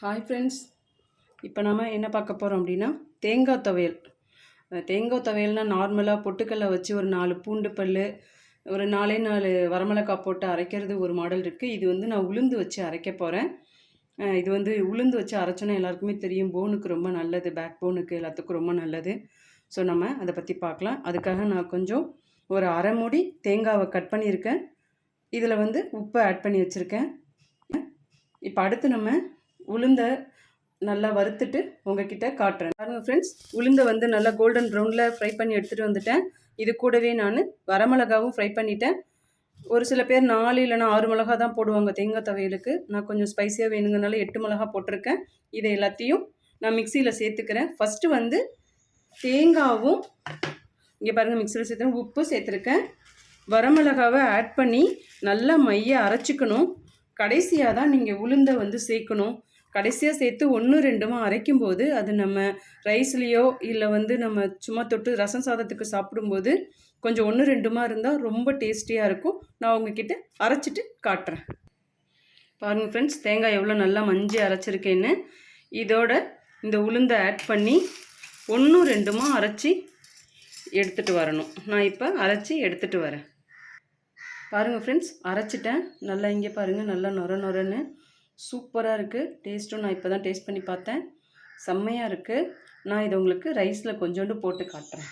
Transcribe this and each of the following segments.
Hi friends இப்போ நம்ம என்ன பார்க்க போகிறோம் அப்படின்னா தேங்காய் துவையல். தேங்காய் துவையல்னால் நார்மலாக பொட்டுக்கல்லை வச்சு ஒரு நாலு பூண்டு பல் ஒரு நாலே நாலு வரமிளக்காய் போட்டு அரைக்கிறது ஒரு மாடல் இருக்குது இது வந்து நான் உளுந்து வச்சு அரைக்க போகிறேன் இது வந்து உளுந்து வச்சு அரைச்சோன்னா எல்லாருக்குமே தெரியும் போனுக்கு ரொம்ப நல்லது பேக் போனுக்கு எல்லாத்துக்கும் ரொம்ப நல்லது. ஸோ நம்ம அதை பற்றி பார்க்கலாம். அதுக்காக நான் கொஞ்சம் ஒரு அரை மூடி தேங்காவை கட் பண்ணியிருக்கேன். இதில் வந்து உப்பை ஆட் பண்ணி வச்சுருக்கேன். இப்போ அடுத்து நம்ம உளுந்தை நல்லா வறுத்துட்டு உங்ககிட்ட காட்டுறேன். பாருங்கள் ஃப்ரெண்ட்ஸ் உளுந்தை வந்து நல்லா கோல்டன் ப்ரௌனில் ஃப்ரை பண்ணி எடுத்துகிட்டு வந்துட்டேன். இது கூடவே நான் வரமிளகாவும் ஃப்ரை பண்ணிட்டேன். ஒரு சில பேர் நாலு இல்லைனா ஆறு மிளகா தான் போடுவாங்க தேங்காய் துவையலுக்கு. நான் கொஞ்சம் ஸ்பைஸியாக வேணுங்கனால எட்டு மிளகா போட்டிருக்கேன். இதை எல்லாத்தையும் நான் மிக்சியில் சேர்த்துக்கிறேன். ஃபஸ்ட்டு வந்து தேங்காவும் இங்கே பாருங்கள் மிக்சியில் சேர்த்துறேன். உப்பு சேர்த்துருக்கேன். வரமிளகாவை ஆட் பண்ணி நல்லா மைய அரைச்சிக்கணும். கடைசியாக தான் நீங்கள் உளுந்தை வந்து சேர்க்கணும். கடைசியாக சேர்த்து ஒன்று ரெண்டுமா அரைக்கும் போது அது நம்ம ரைஸ்லேயோ இல்லை வந்து நம்ம சும்மா தொட்டு ரசம் சாதத்துக்கு சாப்பிடும்போது கொஞ்சம் ஒன்று ரெண்டுமா இருந்தால் ரொம்ப டேஸ்டியாக இருக்கும். நான் உங்ககிட்ட அரைச்சிட்டு காட்டுறேன். பாருங்கள் ஃப்ரெண்ட்ஸ் தேங்காய் எவ்வளோ நல்லா மஞ்சி அரைச்சிருக்கேன்னு. இதோட இந்த உளுந்தை ஆட் பண்ணி ஒன்று ரெண்டுமா அரைச்சி எடுத்துகிட்டு வரணும். நான் இப்போ அரைச்சி எடுத்துகிட்டு வரேன். பாருங்கள் ஃப்ரெண்ட்ஸ் அரைச்சிட்டேன். நல்லா இங்கே பாருங்கள் நல்லா நொர நொரன்னு சூப்பராக இருக்குது டேஸ்ட்டும் நான் இப்போ தான் டேஸ்ட் பண்ணி பார்த்தேன். செம்மையாக இருக்குது நான் இதை உங்களுக்கு ரைஸில் கொஞ்சோண்டு போட்டு காட்டுறேன்.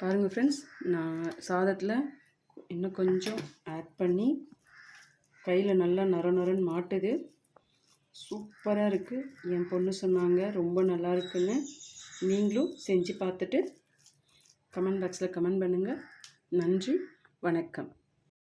பாருங்கள் ஃப்ரெண்ட்ஸ் நான் சாதத்தில் இன்னும் கொஞ்சம் ஆட் பண்ணி கையில் நல்லா நர நரன்னு மாட்டுது. சூப்பராக இருக்குது என் பொண்ணு சொன்னாங்க ரொம்ப நல்லா இருக்குன்னு. நீங்களும் செஞ்சு பார்த்துட்டு கமெண்ட் பாக்ஸில் கமெண்ட் பண்ணுங்கள் நன்றி வணக்கம்.